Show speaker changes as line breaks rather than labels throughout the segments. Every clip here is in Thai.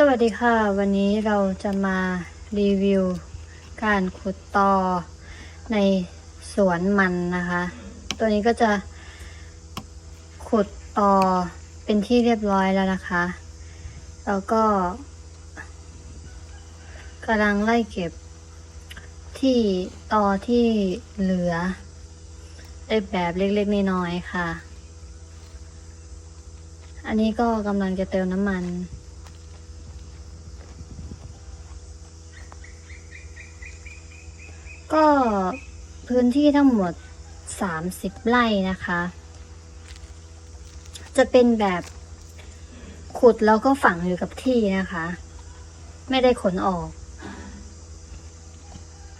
สวัสดีค่ะ วันนี้เราจะมารีวิวการขุดตอในสวนมันนะคะ ตัวนี้ก็จะขุดตอเป็นที่เรียบร้อยแล้วนะคะ แล้วก็กำลังไล่เก็บที่ตอที่เหลือได้แบบเล็กๆน้อยๆค่ะ อันนี้ก็กำลังจะเติมน้ำมัน ก็พื้นที่ทั้งหมด 30 ไร่นะคะ จะเป็นแบบขุดแล้วก็ฝังอยู่กับที่นะคะ ไม่ได้ขนออก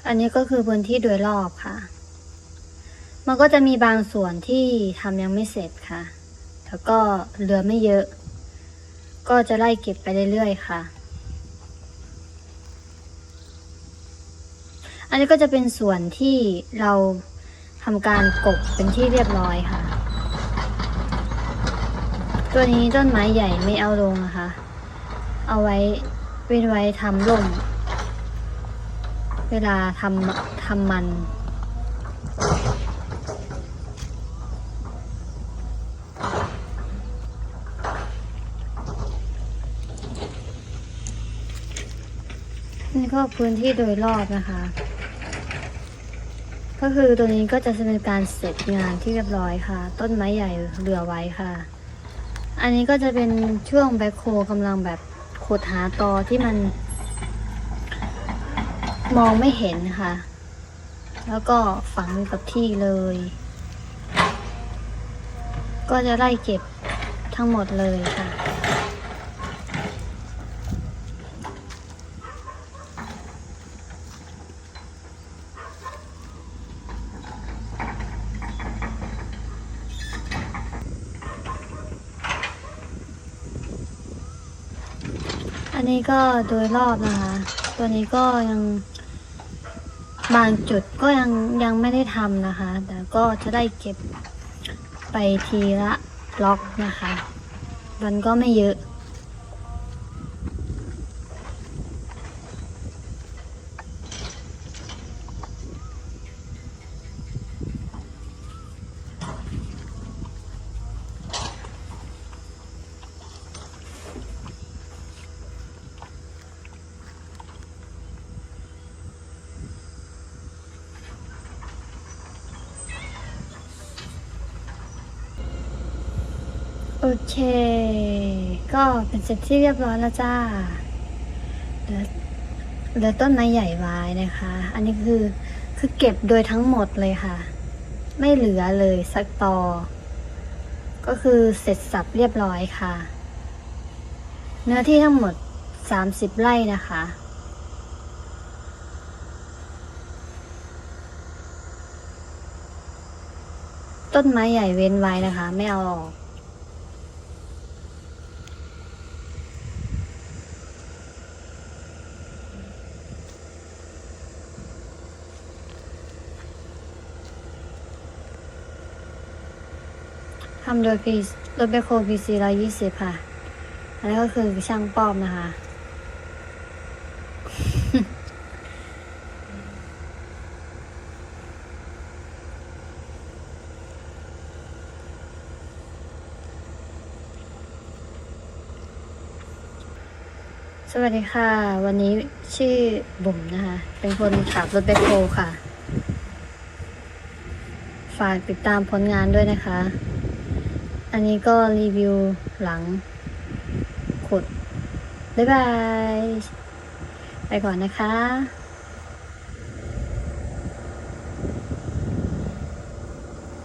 อันนี้ก็คือพื้นที่โดยรอบค่ะ มันก็จะมีบางส่วนที่ทำยังไม่เสร็จค่ะ แล้วก็เหลือไม่เยอะ ก็จะไล่เก็บไปเรื่อยๆค่ะ นนี้ก็จะเป็นส่วนที่เราทำการกบเป็นที่เรียบร้อยค่ะ ตัวนี้ต้นไม้ใหญ่ไม่เอาลงนะคะ เอาไว้เว้นไว้ทำร่ม เวลาทำทำมันนี่ก็พื้นที่โดยรอบนะคะ ก็คือตัวนี้ก็จะเป็นการเสร็จงานที่เรียบร้อยค่ะ ต้นไม้ใหญ่เหลือไว้ค่ะ อันนี้ก็จะเป็นช่วงแบคโฮกำลังแบบขุดหาตอที่มัน มองไม่เห็นค่ะ แล้วก็ฝังอยู่กับที่เลย ก็จะไล่เก็บทั้งหมดเลยค่ะ นี้ก็โดยรอบนะคะ ตัวนี้ก็ยังบางจุดก็ยังยังไม่ได้ทำนะคะ แต่ก็จะได้เก็บไปทีละล็อกนะคะ มันก็ไม่เยอะ โอเค ก็เป็นเสร็จที่เรียบร้อยแล้วจ้าเหลือเหลือต้นไม้ใหญ่ไว้นะคะ อันนี้คือคือเก็บโดยทั้งหมดเลยค่ะ ไม่เหลือเลยสักตอ ก็คือเสร็จสับเรียบร้อยค่ะ เนื้อที่ทั้งหมด 30 ไร่นะคะต้นไม้ใหญ่เว้นไว้นะคะ ไม่เอาออก ทำโดยพีรถเบคโคพีซีร้อยยี่สิบค่ะ อันนี้ก็คือช่างป้อมนะคะ สวัสดีค่ะ วันนี้ชื่อบุ๋มนะคะ เป็นคนขับรถแบคโฮค่ะ ฝากติดตามผลงานด้วยนะคะ อันนี้ก็รีวิวหลังขุดบ๊ายบาย ไปก่อนนะคะ